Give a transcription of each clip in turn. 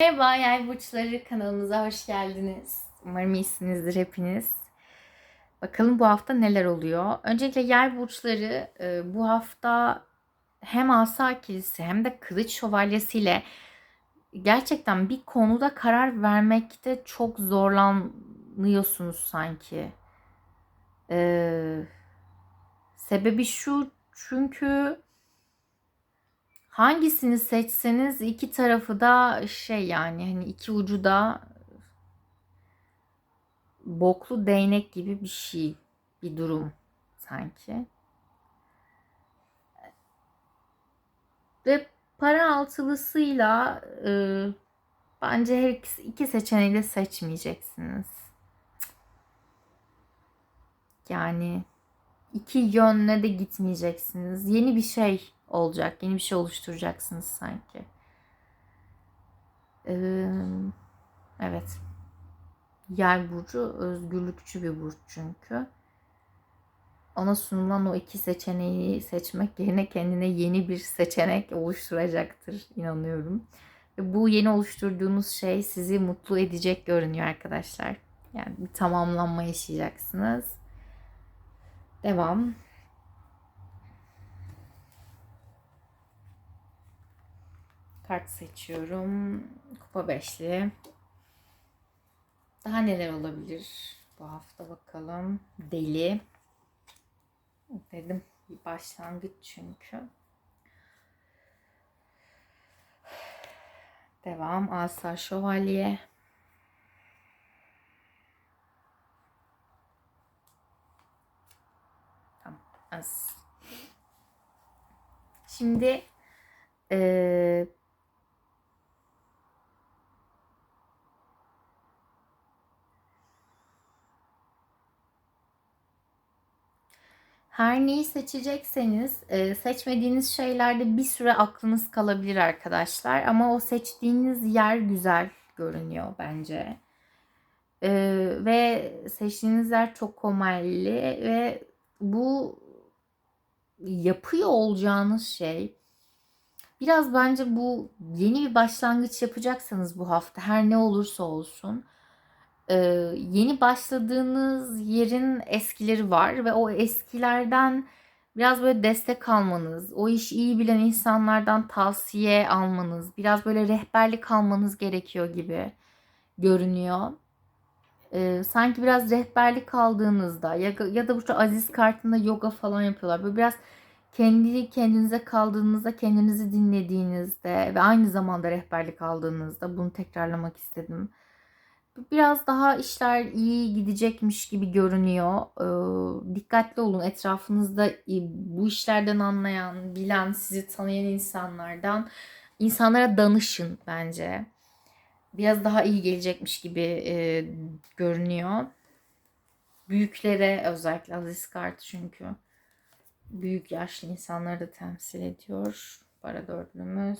Merhaba Yay Burçları kanalımıza hoş geldiniz. Umarım iyisinizdir hepiniz. Bakalım bu hafta neler oluyor. Öncelikle Yay Burçları e, bu hafta hem asa ikilisi hem de kılıç şövalyesiyle gerçekten bir konuda karar vermekte çok zorlanıyorsunuz sanki. Ee, sebebi şu çünkü hangisini seçseniz iki tarafı da şey yani hani iki ucu da boklu değnek gibi bir şey bir durum sanki. Ve para altılısıyla e, bence her ikisi, iki seçeneği de seçmeyeceksiniz. Yani iki yönle de gitmeyeceksiniz. Yeni bir şey olacak. Yeni bir şey oluşturacaksınız sanki. Ee, evet. Yay burcu özgürlükçü bir burç çünkü. Ona sunulan o iki seçeneği seçmek yerine kendine yeni bir seçenek oluşturacaktır inanıyorum. Ve bu yeni oluşturduğunuz şey sizi mutlu edecek görünüyor arkadaşlar. Yani bir tamamlanma yaşayacaksınız. Devam. Kart seçiyorum. Kupa beşli. Daha neler olabilir bu hafta bakalım. Deli. Dedim bir başlangıç çünkü. Devam. Asa Şövalye. Tamam. Az. Şimdi eee Her neyi seçecekseniz e, seçmediğiniz şeylerde bir süre aklınız kalabilir arkadaşlar. Ama o seçtiğiniz yer güzel görünüyor bence. E, ve seçtiğiniz yer çok komelli ve bu yapıyor olacağınız şey biraz bence bu yeni bir başlangıç yapacaksanız bu hafta her ne olursa olsun e, yeni başladığınız yerin eskileri var ve o eskilerden biraz böyle destek almanız, o işi iyi bilen insanlardan tavsiye almanız, biraz böyle rehberlik almanız gerekiyor gibi görünüyor. E, sanki biraz rehberlik aldığınızda ya, ya da bu aziz kartında yoga falan yapıyorlar. Böyle biraz kendi kendinize kaldığınızda, kendinizi dinlediğinizde ve aynı zamanda rehberlik aldığınızda bunu tekrarlamak istedim biraz daha işler iyi gidecekmiş gibi görünüyor. Ee, dikkatli olun etrafınızda bu işlerden anlayan, bilen, sizi tanıyan insanlardan insanlara danışın bence. Biraz daha iyi gelecekmiş gibi e, görünüyor. Büyüklere özellikle Aziz kartı çünkü büyük yaşlı insanları da temsil ediyor. Para dörtlümüz.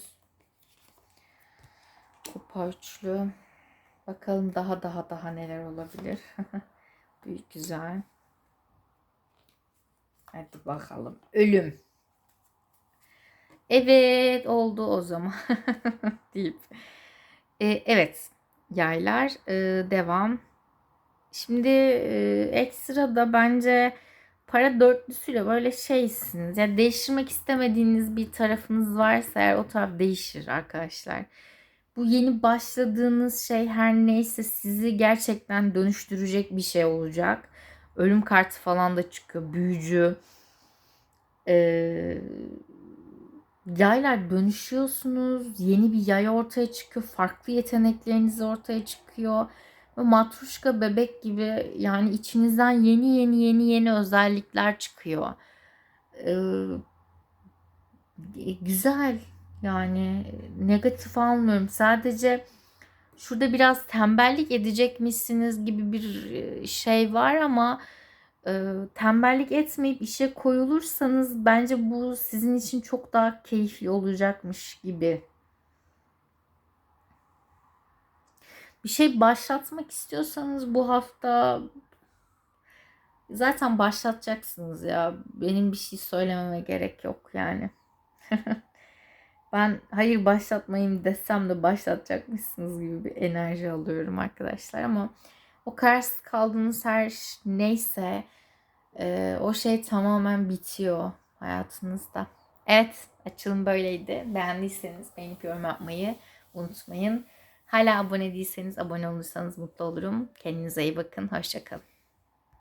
Kupa üçlü. Bakalım daha daha daha neler olabilir. Büyük güzel. Hadi bakalım. Ölüm. Evet oldu o zaman. deyip. Ee, evet yaylar ee, devam. Şimdi e, ekstra da bence para dörtlüsüyle böyle şeysiniz. Yani değiştirmek istemediğiniz bir tarafınız varsa eğer o taraf değişir arkadaşlar bu yeni başladığınız şey her neyse sizi gerçekten dönüştürecek bir şey olacak. Ölüm kartı falan da çıkıyor. Büyücü. Ee, yaylar dönüşüyorsunuz. Yeni bir yay ortaya çıkıyor. Farklı yetenekleriniz ortaya çıkıyor. Ve matruşka bebek gibi yani içinizden yeni yeni yeni yeni özellikler çıkıyor. Ee, güzel yani negatif almıyorum. Sadece şurada biraz tembellik edecekmişsiniz gibi bir şey var ama e, tembellik etmeyip işe koyulursanız bence bu sizin için çok daha keyifli olacakmış gibi. Bir şey başlatmak istiyorsanız bu hafta zaten başlatacaksınız ya. Benim bir şey söylememe gerek yok yani. ben hayır başlatmayayım desem de başlatacakmışsınız gibi bir enerji alıyorum arkadaşlar ama o kararsız kaldığınız her neyse e, o şey tamamen bitiyor hayatınızda. Evet açılım böyleydi. Beğendiyseniz beğenip yorum yapmayı unutmayın. Hala abone değilseniz abone olursanız mutlu olurum. Kendinize iyi bakın. Hoşçakalın.